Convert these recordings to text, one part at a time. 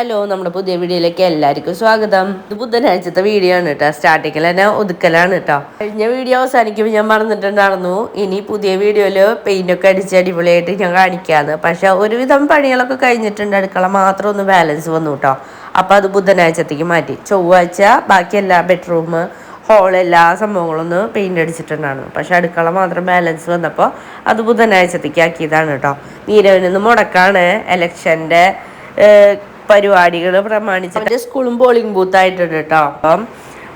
Hello നമ്മുടെ പുതിയ വീഡിയോയിലേക്ക് എല്ലാവർക്കും സ്വാഗതം. ഇത് ബുധനാഴ്ചത്തെ വീഡിയോ ആണ് കേട്ടോ. സ്റ്റാർട്ടിങ്ങിൽ തന്നെ ഒതുക്കലാണ് കേട്ടോ. കഴിഞ്ഞ വീഡിയോ അവസാനിക്കുമ്പോൾ ഞാൻ മറന്നിട്ടുണ്ടായിരുന്നു. ഇനി പുതിയ വീഡിയോയിൽ പെയിന്റ് ഒക്കെ അടിച്ച് അടിപൊളിയായിട്ട് ഞാൻ കാണിക്കാന്ന്. പക്ഷെ ഒരുവിധം പണികളൊക്കെ കഴിഞ്ഞിട്ടുണ്ട്. അടുക്കള മാത്രം ഒന്ന് ബാലൻസ് വന്നു കേട്ടോ. അപ്പോൾ അത് ബുധനാഴ്ചത്തേക്ക് മാറ്റി. ചൊവ്വാഴ്ച ബാക്കി എല്ലാ ബെഡ്റൂം ഹോൾ എല്ലാ സംഭവങ്ങളും ഒന്ന് പെയിന്റ് അടിച്ചിട്ടുണ്ടായിരുന്നു. പക്ഷെ അടുക്കള മാത്രം ബാലൻസ് വന്നപ്പോൾ അത് ബുധനാഴ്ചത്തേക്ക് ആക്കിയതാണ് കേട്ടോ. നീരവിനൊന്ന് മുടക്കാണ്. എലക്ഷന്റെ പരിപാടികൾ പ്രമാണിച്ച് അവന്റെ സ്കൂളും പോളിംഗ് ബൂത്ത് ആയിട്ടുണ്ട് കേട്ടോ. അപ്പം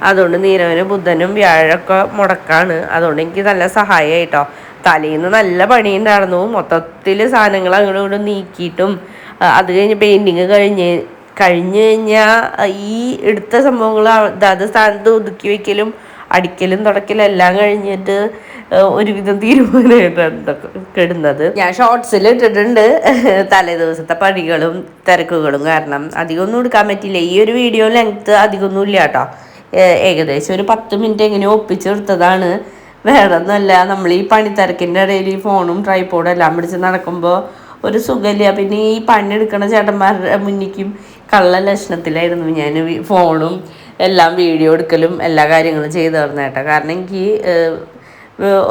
അതുകൊണ്ട് നീരവന് ബുധനും വ്യാഴമൊക്കെ മുടക്കാണ്. അതുകൊണ്ട് എനിക്ക് നല്ല സഹായമായി കേട്ടോ. തലേന്ന് നല്ല പണി ഉണ്ടായിരുന്നു മൊത്തത്തിൽ സാധനങ്ങൾ അങ്ങോട്ടും ഇങ്ങോട്ടും നീക്കിയിട്ടും അത് കഴിഞ്ഞ് പെയിന്റിങ് കഴിഞ്ഞ് കഴിഞ്ഞ് കഴിഞ്ഞാൽ ഈ എടുത്ത സംഭവങ്ങൾ അതാത് സ്ഥാനത്ത് ഒതുക്കി വെക്കലും അടിക്കലും തുടക്കലും എല്ലാം കഴിഞ്ഞിട്ട് ഒരുവിധം തീരുമാനമായിട്ടാണ് കിടുന്നത്. ഞാൻ ഷോർട്സിൽ ഇട്ടിട്ടുണ്ട്. തലേ ദിവസത്തെ പണികളും തിരക്കുകളും കാരണം അധികമൊന്നും എടുക്കാൻ പറ്റില്ല ഈ ഒരു വീഡിയോ ലെങ്ത്ത് അധികമൊന്നും ഇല്ല കേട്ടോ. ഏകദേശം ഒരു പത്ത് മിനിറ്റ് എങ്ങനെ ഒപ്പിച്ചെടുത്തതാണ് വേറെ ഒന്നുമല്ല നമ്മൾ ഈ പണി പണിത്തിരക്കിന്റെ ഇടയിൽ ഈ ഫോണും ട്രൈപ്പോഡും എല്ലാം പിടിച്ച് നടക്കുമ്പോൾ ഒരു സുഖമില്ല. പിന്നെ ഈ പണി പണിയെടുക്കണ ചേട്ടന്മാരുടെ മുന്നിക്കും കള്ള ലക്ഷണത്തിലായിരുന്നു ഞാൻ ഫോണും എല്ലാം വീഡിയോ എടുക്കലും എല്ലാ കാര്യങ്ങളും ചെയ്തു തരുന്നേട്ടാ കാരണം എനിക്ക്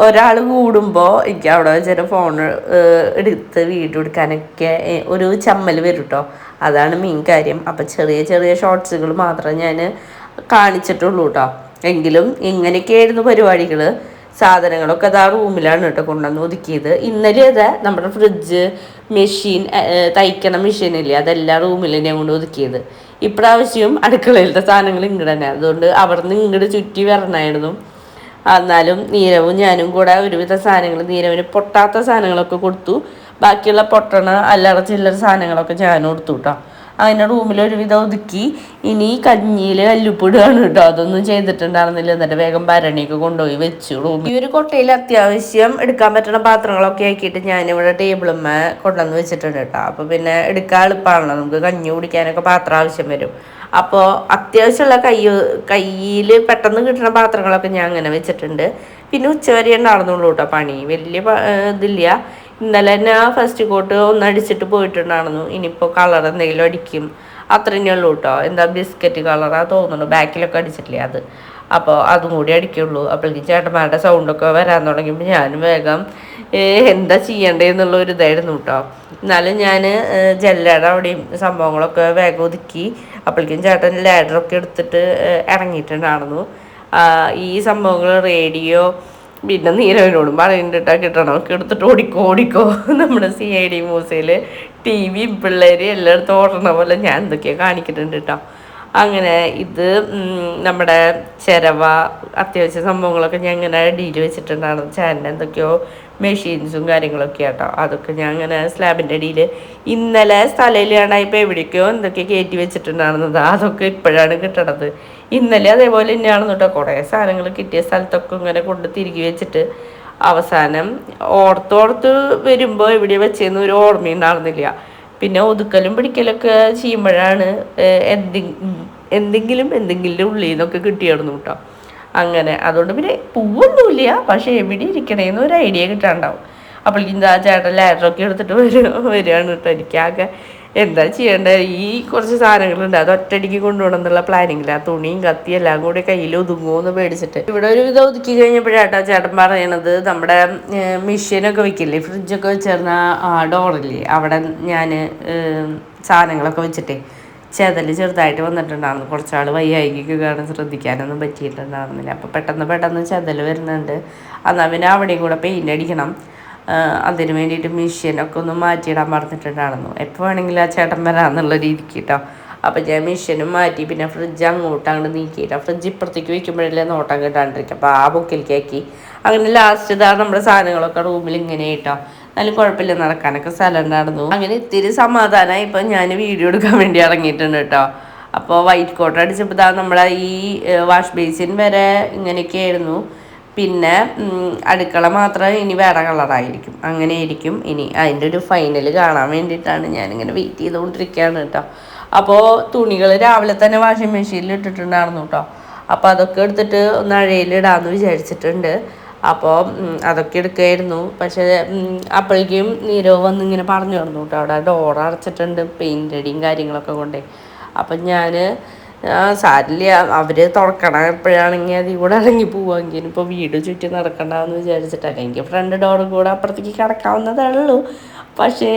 ഒരാൾ കൂടുമ്പോൾ എനിക്ക് അവിടെ വെച്ചിട്ട് ഫോൺ എടുത്ത് വീഡിയോ എടുക്കാനൊക്കെ ഒരു ചമ്മൽ വരും കേട്ടോ അതാണ് മെയിൻ കാര്യം. അപ്പം ചെറിയ ചെറിയ ഷോർട്സുകൾ മാത്രമേ ഞാൻ കാണിച്ചിട്ടുള്ളൂ കേട്ടോ എങ്കിലും ഇങ്ങനെയൊക്കെയായിരുന്നു പരിപാടികൾ സാധനങ്ങളൊക്കെ അത് ആ റൂമിലാണ് കേട്ടോ കൊണ്ടുവന്ന് ഒതുക്കിയത്. ഇന്നലെ അതെ നമ്മുടെ ഫ്രിഡ്ജ് മെഷീൻ തയ്ക്കണ മെഷീനില്ലേ അതെല്ലാം റൂമിൽ ഞാൻ കൊണ്ട് ഒതുക്കിയത്. ഇപ്രാവശ്യം അടുക്കളയിലത്തെ സാധനങ്ങൾ ഇങ്ങോട്ട് തന്നെ. അതുകൊണ്ട് അവിടുന്ന് ഇങ്ങോട്ട് ചുറ്റി വരണമായിരുന്നു എന്നാലും നീരവും ഞാനും കൂടെ ഒരുവിധ സാധനങ്ങൾ നീരവിന് പൊട്ടാത്ത സാധനങ്ങളൊക്കെ കൊടുത്തു. ബാക്കിയുള്ള പൊട്ടണ അല്ലറ ചില്ലറ സാധനങ്ങളൊക്കെ ഞാനും കൊടുത്തു കേട്ടോ അങ്ങനെ റൂമിൽ ഒരുവിധം ഒതുക്കി. ഇനി കഞ്ഞിയിൽ കല്ലുപ്പിടുകയാണ് കേട്ടോ. അതൊന്നും ചെയ്തിട്ടുണ്ടായിരുന്നില്ല. എന്നിട്ട് വേഗം ഭരണിയൊക്കെ കൊണ്ടുപോയി വെച്ചു റൂമിൽ ഈ ഒരു കൊട്ടയിൽ അത്യാവശ്യം എടുക്കാൻ പറ്റുന്ന പാത്രങ്ങളൊക്കെ ആക്കിയിട്ട് ഞാനിവിടെ ടേബിളുമ്മ കൊണ്ടുവന്ന് വെച്ചിട്ടുണ്ട് കേട്ടോ. അപ്പോൾ പിന്നെ എടുക്കാൻ എളുപ്പമാണല്ലോ നമുക്ക് കഞ്ഞി കുടിക്കാനൊക്കെ പാത്രം ആവശ്യം വരും. അപ്പോൾ അത്യാവശ്യമുള്ള കൈ കയ്യിൽ പെട്ടെന്ന് കിട്ടുന്ന പാത്രങ്ങളൊക്കെ ഞാൻ അങ്ങനെ വെച്ചിട്ടുണ്ട്. പിന്നെ ഉച്ചവരെ ഉണ്ടാകുന്നുള്ളൂ കേട്ടോ പണി. വലിയ ഇതില്ല. ഇന്നലെ തന്നെ ആ ഫസ്റ്റ് കോട്ട് ഒന്ന് അടിച്ചിട്ട് പോയിട്ടുണ്ടായിരുന്നു. ഇനിയിപ്പോൾ കളർ എന്തെങ്കിലും അടിക്കും. അത്ര ഉള്ളൂ കേട്ടോ എന്താ ബിസ്ക്കറ്റ് കളറാ തോന്നുന്നു. ബാക്കിലൊക്കെ അടിച്ചിട്ടില്ലേ അത്. അപ്പോൾ അതും കൂടി അടിക്കുള്ളൂ. അപ്പോഴേക്കും ചേട്ടന്മാരുടെ സൗണ്ടൊക്കെ വരാൻ തുടങ്ങിയപ്പോൾ ഞാൻ വേഗം എന്താ ചെയ്യേണ്ടതെന്നുള്ള ഒരു ഇതായിരുന്നു കേട്ടോ എന്നാലും ഞാൻ ജല്ലയുടെ അവിടെയും സംഭവങ്ങളൊക്കെ വേഗം ഒതുക്കി. അപ്പോഴേക്കും ചേട്ടൻ ലാഡറൊക്കെ എടുത്തിട്ട് ഇറങ്ങിയിട്ടുണ്ടായിരുന്നു. ഈ സംഭവങ്ങൾ റേഡിയോ പിന്നെ നീരവനോടും പറയുന്നുണ്ട് കിട്ടണം. എടുത്തിട്ട് ഓടിക്കോ ഓടിക്കോ. നമ്മുടെ സി ഐ ഡി മൂസയിൽ ടി വി പിള്ളേർ എല്ലായിടത്തും ഓടണ പോലെ ഞാൻ എന്തൊക്കെയാണ് കാണിക്കുന്നുണ്ട് കേട്ടോ അങ്ങനെ ഇത് നമ്മുടെ ചിരവ അത്യാവശ്യ സംഭവങ്ങളൊക്കെ ഞാൻ ഇങ്ങനെ ഡീൽ വെച്ചിട്ടുണ്ടായിരുന്നു. ചാനൽ എന്തൊക്കെയോ മെഷീൻസും കാര്യങ്ങളൊക്കെ ആട്ടോ. അതൊക്കെ ഞാൻ അങ്ങനെ സ്ലാബിന്റെ അടിയിൽ ഇന്നലെ സ്ഥലയിലാണ്ടായപ്പോൾ എവിടേക്കോ എന്തൊക്കെ കയറ്റി വെച്ചിട്ടുണ്ടായിരുന്നത് അതൊക്കെ ഇപ്പോഴാണ് കിട്ടണത്. ഇന്നലെ അതേപോലെ തന്നെയാണ് കേട്ടോ. കുറേ സാധനങ്ങൾ കിട്ടിയ സ്ഥലത്തൊക്കെ ഇങ്ങനെ കൊണ്ട് തിരികെ വെച്ചിട്ട് അവസാനം ഓർത്തോർത്ത് വരുമ്പോൾ എവിടെ വെച്ചെന്ന് ഒരു ഓർമ്മയുണ്ടായിരുന്നില്ല പിന്നെ ഒതുക്കലും പിടിക്കലൊക്കെ ചെയ്യുമ്പോഴാണ് എന്തെങ്കിലും എന്തെങ്കിലും ഉള്ളിൽ നിന്നൊക്കെ കിട്ടിയായിരുന്നു കേട്ടോ. അങ്ങനെ അതുകൊണ്ട് പിന്നെ പൂവൊന്നുമില്ല പക്ഷേ എവിടെ ഇരിക്കണേന്ന് ഒരു ഐഡിയ കിട്ടാണ്ടാവും. അപ്പോഴേക്കും ആ ചേട്ടൻ ലാറ്ററൊക്കെ എടുത്തിട്ട് വരും വരികയാണ് കേട്ടോ എനിക്കാകെ എന്താ ചെയ്യേണ്ടത് ഈ കുറച്ച് സാധനങ്ങളുണ്ട്. അത് ഒറ്റയടിക്ക് കൊണ്ടുപോകണം എന്നുള്ള പ്ലാനിങ്ങില്ല തുണിയും കത്തി എല്ലാം കൂടി കയ്യിൽ ഒതുങ്ങുമെന്ന് പേടിച്ചിട്ട്. ഇവിടെ ഒരു വിധം ഒതുക്കി കഴിഞ്ഞപ്പോഴാട്ടോ ചേട്ടൻ പറയണത് നമ്മുടെ മെഷീനൊക്കെ വെക്കില്ലേ? ഫ്രിഡ്ജൊക്കെ വെച്ചിരുന്ന ഡോറില്ലേ അവിടെ ഞാൻ സാധനങ്ങളൊക്കെ വെച്ചിട്ടേ ചെതൽ ചെറുതായിട്ട് വന്നിട്ടുണ്ടായിരുന്നു. കുറച്ചാൾ വയ്യായിക്ക് കാരണം ശ്രദ്ധിക്കാനൊന്നും പറ്റിയിട്ടുണ്ടായിരുന്നില്ല. അപ്പോൾ പെട്ടെന്ന് പെട്ടെന്ന് ചെതൽ വരുന്നുണ്ട്. എന്നാൽ പിന്നെ അവിടെയും കൂടെ പെയിന്റ് അടിക്കണം. അതിന് വേണ്ടിയിട്ട് മെഷീനൊക്കെ ഒന്ന് മാറ്റിയിടാൻ പറഞ്ഞിട്ടുണ്ടായിരുന്നു. എപ്പോൾ വേണമെങ്കിലും ആ ചേട്ടൻ വരാമെന്നുള്ള രീതിക്ക് കേട്ടോ അപ്പോൾ ഞാൻ മെഷീനും മാറ്റി പിന്നെ ഫ്രിഡ്ജ് അങ്ങോട്ട് അങ്ങോട്ട് നീക്കിയിട്ടാ ഫ്രിഡ്ജ് ഇപ്പുറത്തേക്ക് വയ്ക്കുമ്പോഴല്ലേ നോട്ടം കിട്ടാണ്ടിരിക്കും. അപ്പോൾ ആ ബുക്കിലേക്കാക്കി. അങ്ങനെ ലാസ്റ്റ് ഇതാ നമ്മുടെ സാധനങ്ങളൊക്കെ റൂമിൽ ഇങ്ങനെ കേട്ടോ എന്നാലും കുഴപ്പമില്ല നടക്കാനൊക്കെ സ്ഥലം ഉണ്ടായിരുന്നു. അങ്ങനെ ഇത്തിരി സമാധാനമായി ഇപ്പം ഞാൻ വീഡിയോ എടുക്കാൻ വേണ്ടി ഇറങ്ങിയിട്ടുണ്ട് കേട്ടോ അപ്പോൾ വൈറ്റ് കോട്ട് അടിച്ചപ്പോൾ ഇതാ നമ്മളെ ഈ വാഷ് ബേസിൻ വരെ ഇങ്ങനെയൊക്കെയായിരുന്നു പിന്നെ അടുക്കള മാത്രം ഇനി വേറെ കളറായിരിക്കും. അങ്ങനെ ആയിരിക്കും ഇനി. അതിന്റെ ഒരു ഫൈനൽ കാണാൻ വേണ്ടിയിട്ടാണ് ഞാനിങ്ങനെ വെയിറ്റ് ചെയ്തുകൊണ്ടിരിക്കുകയാണ് കേട്ടോ. അപ്പോൾ തുണികൾ രാവിലെ തന്നെ വാഷിംഗ് മെഷീനിൽ ഇട്ടിട്ടുണ്ടായിരുന്നു കേട്ടോ. അപ്പോൾ അതൊക്കെ എടുത്തിട്ട് ഒന്ന് അഴയിലിടാമെന്ന് വിചാരിച്ചിട്ടുണ്ട്. അപ്പോൾ അതൊക്കെ എടുക്കുമായിരുന്നു പക്ഷേ അപ്പോഴേക്കും നീരവ് വന്ന് ഇങ്ങനെ പറഞ്ഞു തന്നു കേട്ടോ. അവിടെ ഡോർ അടച്ചിട്ടുണ്ട് പെയിന്റ് കാര്യങ്ങളൊക്കെ കൊണ്ടേ. അപ്പം ഞാൻ സാരില്ല അവർ തുറക്കണം എപ്പോഴാണെങ്കിൽ അതിൽ കൂടെ ഇറങ്ങി പോവാമെങ്കിൽ ഇപ്പോൾ വീട് ചുറ്റി നടക്കണ്ടെന്ന് വിചാരിച്ചിട്ടല്ല എനിക്ക് ഫ്രണ്ട് ഡോറും കൂടെ അപ്പുറത്തേക്ക് കിടക്കാവുന്നതേ പക്ഷേ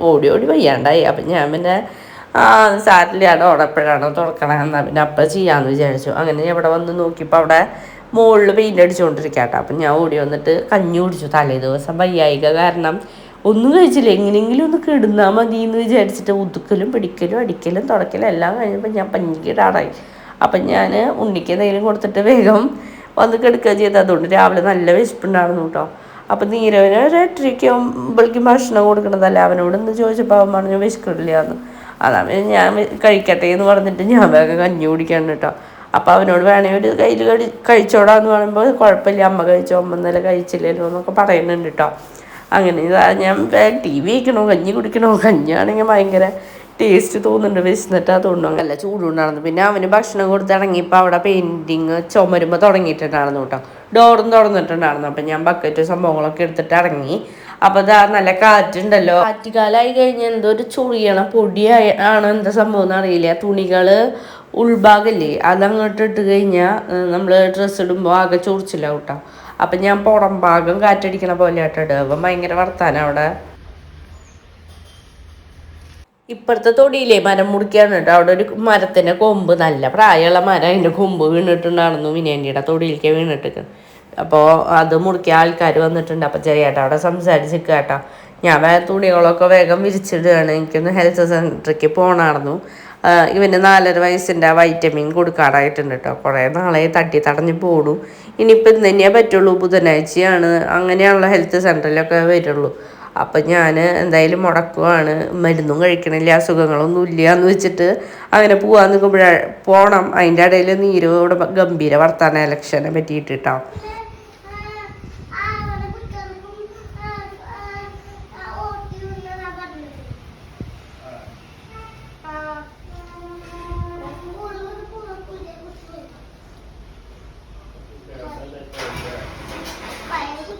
ഓടി ഓടി വയ്യാണ്ടായി. അപ്പം ഞാൻ പിന്നെ ആ സാരില്ല ഡോർ എപ്പോഴാണോ തുറക്കണമെന്നാൽ പിന്നെ അപ്പം ചെയ്യാമെന്ന് വിചാരിച്ചു. അങ്ങനെ ഇവിടെ വന്ന് നോക്കിയപ്പോൾ അവിടെ മുകളിൽ പെയിന്റ് അടിച്ചുകൊണ്ടിരിക്കാം കേട്ടോ അപ്പം ഞാൻ ഓടി വന്നിട്ട് കഞ്ഞി കുടിച്ചു. തലേ ദിവസം വയ്യായിക കാരണം ഒന്നും കഴിച്ചില്ല. എങ്ങനെയെങ്കിലും ഒന്ന് കിടന്നാൽ മതി എന്ന് വിചാരിച്ചിട്ട് ഉതുക്കലും പിടിക്കലും അടിക്കലും തുടക്കലും എല്ലാം കഴിഞ്ഞപ്പോൾ ഞാൻ പഞ്ഞിക്കിടാറായി. അപ്പം ഞാൻ ഉണ്ണിക്ക് എന്തെങ്കിലും കൊടുത്തിട്ട് വേഗം വന്ന് കിടക്കുക ചെയ്ത്. അതുകൊണ്ട് രാവിലെ നല്ല വിശപ്പുണ്ടായിരുന്നു കേട്ടോ. അപ്പം നീരവന് ഒരു എട്ടരയ്ക്ക് ആകുമ്പോഴേക്കും ഭക്ഷണം കൊടുക്കണതല്ല? അവനോട് ഒന്ന് ചോദിച്ചപ്പോൾ അവൻ പറഞ്ഞു വിശക്കില്ല എന്ന് ഞാൻ കഴിക്കട്ടെ എന്ന് പറഞ്ഞിട്ട് ഞാൻ വേഗം കഞ്ഞി കുടിക്കാണ് കേട്ടോ. അപ്പോൾ അവനോട് വേണമെങ്കിൽ ഒരു കയ്യിൽ കഴി കഴിച്ചോടാന്ന് പറയുമ്പോൾ കുഴപ്പമില്ല. അമ്മ കഴിച്ചോ? അമ്മ ഇന്നലെ കഴിച്ചില്ലല്ലോ എന്നൊക്കെ പറയുന്നുണ്ട് കേട്ടോ. അങ്ങനെ ഞാൻ ടി വി വയ്ക്കണോ കഞ്ഞി കുടിക്കണോ കഞ്ഞാണെങ്കിൽ ഭയങ്കര ടേസ്റ്റ് തോന്നുന്നുണ്ട് വിശന്നിട്ടാ തോന്നുന്നു അല്ല ചൂടുണ്ടായിരുന്നു. പിന്നെ അവന് ഭക്ഷണം കൊടുത്ത് ഇറങ്ങിയപ്പോൾ അവിടെ പെയിന്റിങ് ചുമരുമ്പോൾ തുടങ്ങിയിട്ടുണ്ടായിരുന്നു കേട്ടോ. ഡോറും തുറന്നിട്ടുണ്ടായിരുന്നു. അപ്പം ഞാൻ ബക്കറ്റ് സംഭവങ്ങളൊക്കെ എടുത്തിട്ട് ഇറങ്ങി. അപ്പോൾ ഇതാ നല്ല കാറ്റുണ്ടല്ലോ. കാറ്റുകാലായി കഴിഞ്ഞാൽ എന്തോ ഒരു ചുറിയണ പൊടിയായി ആണ് എന്താ സംഭവം എന്ന് അറിയില്ല. തുണികൾ ഉൾഭാഗല്ലേ അതങ്ങോട്ട് ഇട്ട് കഴിഞ്ഞാൽ നമ്മൾ ഡ്രസ്സ് ഇടുമ്പോൾ ആകെ ചൊറിച്ചില്ല കേട്ടോ. അപ്പം ഞാൻ പുറം ഭാഗം കാറ്റടിക്കണ പോലെ ആയിട്ടിടുക അപ്പം ഭയങ്കര വർത്താനം അവിടെ. ഇപ്പുറത്തെ തൊടിയിലേ മരം മുറിക്കാണ് കേട്ടോ. അവിടെ ഒരു മരത്തിന്റെ കൊമ്പ് നല്ല പ്രായമുള്ള മരം അതിന്റെ കൊമ്പ് വീണിട്ടുണ്ടായിരുന്നു. വിനേന്റെ തൊടിയിലേക്ക് വീണിട്ട് അപ്പോൾ അത് മുറിക്കാൻ ആൾക്കാർ വന്നിട്ടുണ്ട്. അപ്പോൾ ചേട്ടാ അവിടെ സംസാരിച്ചിരിക്കുക കേട്ടോ. ഞാൻ വേറെ തുണികളൊക്കെ വേഗം വിരിച്ചിടുകയാണ്. എനിക്കൊന്ന് ഹെൽത്ത് സെന്ററിലേക്ക് പോകണമായിരുന്നു ഇവന് നാലര വയസ്സിന്റെ വൈറ്റമിൻ കൊടുക്കാറായിട്ടുണ്ട് കേട്ടോ കുറേ നാളെ തട്ടി തടഞ്ഞ് പോടും ഇനിയിപ്പോൾ ഇന്ന് തന്നെയേ പറ്റുള്ളൂ ബുധനാഴ്ചയാണ്. അങ്ങനെയുള്ള ഹെൽത്ത് സെന്ററിലൊക്കെ വരുള്ളൂ. അപ്പം ഞാൻ എന്തായാലും മുടക്കുവാണ്. മരുന്നും കഴിക്കണില്ല അസുഖങ്ങളൊന്നും ഇല്ല എന്ന് വെച്ചിട്ട് അങ്ങനെ പോകാൻ നിൽക്കുമ്പോഴ പോകണം അതിന്റെ ഇടയിൽ നീരോടെ ഗംഭീര വർത്താന ഇലക്ഷനെ പറ്റിയിട്ടിട്ടോ.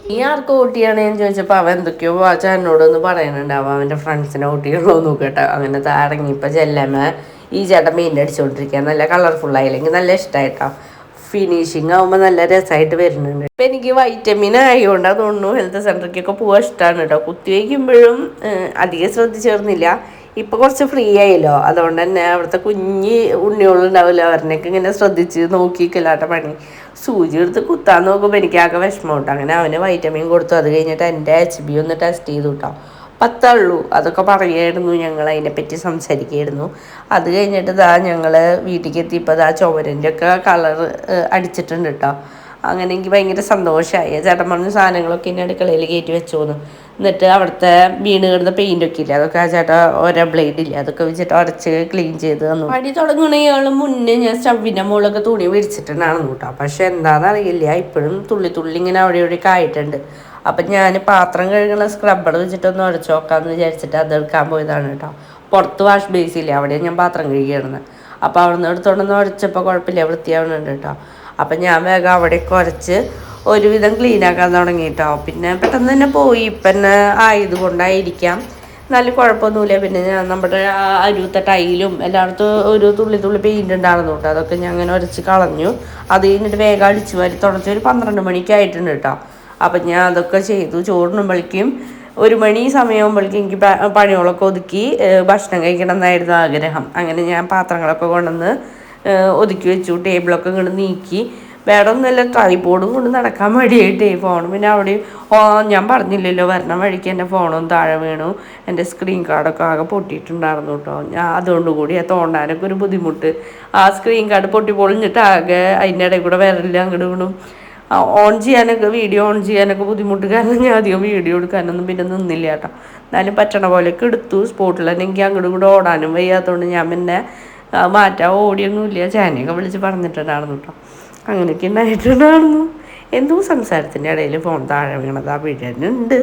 നീ ആർക്ക് ഓട്ടിയാണ് ഞാൻ ചോദിച്ചപ്പോൾ അവൻ എന്തൊക്കെയോ വാച്ച എന്നോടൊന്ന് പറയുന്നുണ്ടാവും അവന്റെ ഫ്രണ്ട്സിനെ ചെയ്യണോ നോക്കട്ടെ. അങ്ങനെ ഇറങ്ങിയപ്പോൾ ചെല്ലമ്മ ഈ ചേട്ടൻ മെയിൻ അടിച്ചുകൊണ്ടിരിക്കുക നല്ല കളർഫുൾ ആയില്ലെങ്കിൽ നല്ല ഇഷ്ടമായിട്ടോ ഫിനിഷിങ് ആകുമ്പോൾ നല്ല രസമായിട്ട് വരുന്നുണ്ട്. ഇപ്പം എനിക്ക് വൈറ്റമിൻ ആയതുകൊണ്ട് അതൊന്നും ഹെൽത്ത് സെന്ററിലേക്കൊക്കെ പോകാൻ ഇഷ്ടമാണ് കേട്ടോ കുത്തി വയ്ക്കുമ്പോഴും അധികം ശ്രദ്ധിച്ചേർന്നില്ല ഇപ്പൊ കുറച്ച് ഫ്രീ ആയല്ലോ. അതുകൊണ്ട് തന്നെ അവിടുത്തെ കുഞ്ഞി ഉണ്ണികളുണ്ടാവില്ല അവരിനൊക്കെ ഇങ്ങനെ ശ്രദ്ധിച്ച് നോക്കിക്കില്ലാത്ത പണി. സൂചി എടുത്ത് കുത്താൻ നോക്കുമ്പോൾ എനിക്ക് ആകെ വിഷമം കേട്ടോ അങ്ങനെ അവന് വൈറ്റമിൻ കൊടുത്തു. അത് കഴിഞ്ഞിട്ട് എന്റെ എച്ച് ബി ഒന്ന് ടെസ്റ്റ് ചെയ്തു കേട്ടോ പത്തുള്ളൂ അതൊക്കെ പറയായിരുന്നു. ഞങ്ങൾ അതിനെപ്പറ്റി സംസാരിക്കുകയായിരുന്നു. അത് കഴിഞ്ഞിട്ട് ഇതാ ഞങ്ങൾ വീട്ടിലേക്ക് എത്തിയപ്പോൾ ഇതാ ചുവരന്റെ ഒക്കെ കളർ അടിച്ചിട്ടുണ്ട് കേട്ടോ അങ്ങനെ എനിക്ക് ഭയങ്കര സന്തോഷമായി ചേട്ടൻ പറഞ്ഞ സാധനങ്ങളൊക്കെ ഇനി അടുക്കളയിൽ കയറ്റി വെച്ചോന്ന്. എന്നിട്ട് അവിടുത്തെ വീണ് കിടന്ന പെയിന്റൊക്കെ ഇല്ല? അതൊക്കെ ആ ചേട്ടാ ഓരോ ബ്ലേഡ് ഇല്ല? അതൊക്കെ വെച്ചിട്ട് അടച്ച് ക്ലീൻ ചെയ്ത് തന്നു. പണി തുടങ്ങണയാൾ മുന്നേ ഞാൻ സ്റ്റവിന്റെ മുകളിലൊക്കെ തുണി വിരിച്ചിട്ടുണ്ടായിരുന്നു കേട്ടോ. പക്ഷെ എന്താന്ന് അറിയില്ല ഇപ്പോഴും തുള്ളി തുള്ളി ഇങ്ങനെ അവിടെ ഇവിടെ ആയിട്ടുണ്ട്. അപ്പം ഞാൻ പാത്രം കഴുകുന്ന സ്ക്രബ്ബർ വെച്ചിട്ടൊന്ന് ഉടച്ചു നോക്കാമെന്ന് വിചാരിച്ചിട്ട് അത് എടുക്കാൻ പോയതാണ് കേട്ടോ. പുറത്ത് വാഷ് ഇല്ല? അവിടെ ഞാൻ പാത്രം കഴുകിയിടുന്നത് അപ്പോൾ അവിടെ നിന്ന് എടുത്തോണ്ടെന്ന് ഉടച്ചപ്പോൾ കുഴപ്പമില്ല വൃത്തിയാവുന്നുണ്ട് കേട്ടോ. അപ്പം ഞാൻ വേഗം അവിടെ കുറച്ച് ഒരുവിധം ക്ലീൻ ആക്കാൻ തുടങ്ങി കേട്ടോ പിന്നെ പെട്ടെന്ന് തന്നെ പോയി. ഇപ്പം ആയതുകൊണ്ടായിരിക്കാം നല്ല കുഴപ്പമൊന്നുമില്ല. പിന്നെ ഞാൻ നമ്മുടെ അരുത്ത ടൈലും എല്ലായിടത്തും ഒരു തുള്ളി തുള്ളി പെയിന്റ് ഉണ്ടായിരുന്നു കേട്ടോ. അതൊക്കെ ഞാൻ അങ്ങനെ ഉരച്ച് കളഞ്ഞു. അത് കഴിഞ്ഞിട്ട് വേഗം അടിച്ചു വരി തുടച്ച് ഒരു പന്ത്രണ്ട് മണിക്കായിട്ടുണ്ട് കേട്ടോ. അപ്പം ഞാൻ അതൊക്കെ ചെയ്തു. ചോറിനുമ്പോഴേക്കും ഒരു മണി സമയമാകുമ്പോഴേക്കും എനിക്ക് പണികളൊക്കെ ഒതുക്കി ഭക്ഷണം കഴിക്കണം എന്നായിരുന്നു ആഗ്രഹം. അങ്ങനെ ഞാൻ പാത്രങ്ങളൊക്കെ കൊണ്ടുവന്ന് ഒതുക്കി വെച്ചു. ടേബിളൊക്കെ ഇങ്ങോട്ട് നീക്കി. വേറെ ഒന്നുമല്ല ട്രൈപോഡും കൊണ്ട് നടക്കാൻ മടിയായിട്ടേ. ഫോണും പിന്നെ അവിടെ ഓ ഞാൻ പറഞ്ഞില്ലല്ലോ വരണ വഴിക്ക് എന്റെ ഫോണും താഴെ വീണു. എന്റെ സ്ക്രീൻ കാർഡൊക്കെ ആകെ പൊട്ടിയിട്ടുണ്ടായിരുന്നു കേട്ടോ. ഞാൻ അതുകൊണ്ട് കൂടി ആ തോണ്ടാനൊക്കെ ഒരു ബുദ്ധിമുട്ട്. ആ സ്ക്രീൻ കാർഡ് പൊട്ടി പൊളിഞ്ഞിട്ട് ആകെ അതിന്റെ ഇടയിൽ കൂടെ വരലില്ല അങ്ങോട്ട് വീണു. ഓൺ ചെയ്യാനൊക്കെ വീഡിയോ ഓൺ ചെയ്യാനൊക്കെ ബുദ്ധിമുട്ട് കാരണം ഞാൻ അധികം വീഡിയോ എടുക്കാനൊന്നും പിന്നെ നിന്നില്ല കേട്ടോ. എന്നാലും പറ്റണ പോലെയൊക്കെ എടുത്തു. സ്പോട്ടിൽ തന്നെ എനിക്ക് അങ്ങോട്ടും കൂടെ ഓടാനും വയ്യാത്തതുകൊണ്ട് ഞാൻ പിന്നെ മാറ്റാൻ ഓടിയൊന്നുമില്ല. ചേനയൊക്കെ വിളിച്ച് പറഞ്ഞിട്ടുണ്ടായിരുന്നു കേട്ടോ. അങ്ങനെയൊക്കെ ഉണ്ടായിട്ടുണ്ടായിരുന്നു. എന്തോ സംസാരത്തിന്റെ ഇടയിൽ ഫോൺ താഴെ വീണത് ആ വീഴുന്നുണ്ട്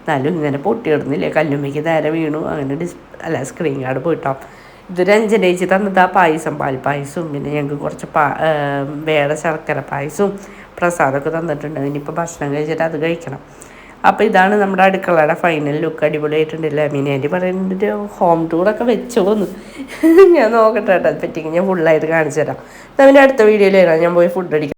എന്നാലും ഇങ്ങനെ പൊട്ടിയിടുന്നില്ല കല്ലുമ്മയ്ക്ക് നേരെ വീണു. അങ്ങനെ ഡിസ് അല്ല സ്ക്രീൻ കാർഡ് പോയിട്ടോ. ഇതൊരു അഞ്ചനേച്ച് തന്നത് ആ പായസം പാൽ പായസവും പിന്നെ ഞങ്ങൾക്ക് കുറച്ച് പാ വേറെ ശർക്കര പായസവും പ്രസാദമൊക്കെ തന്നിട്ടുണ്ട്. ഇനിയിപ്പോൾ ഭക്ഷണം കഴിച്ചിട്ട് അത് കഴിക്കണം. അപ്പോൾ ഇതാണ് നമ്മുടെ അടുക്കളയുടെ ഫൈനൽ ലുക്ക് അടിപൊളിയായിട്ടുണ്ടല്ലേ മിനിയാന്റെ പറയുന്നത് ഹോം ടൂറൊക്കെ വെച്ചോന്ന്. ഞാൻ നോക്കട്ടെ കേട്ടോ അത് പറ്റിയെങ്കിൽ ഞാൻ ഫുള്ളായിട്ട് കാണിച്ചു തരാം പിന്നെ അടുത്ത വീഡിയോയിൽ വരാം. ഞാൻ പോയി ഫുഡ് അടിക്കാം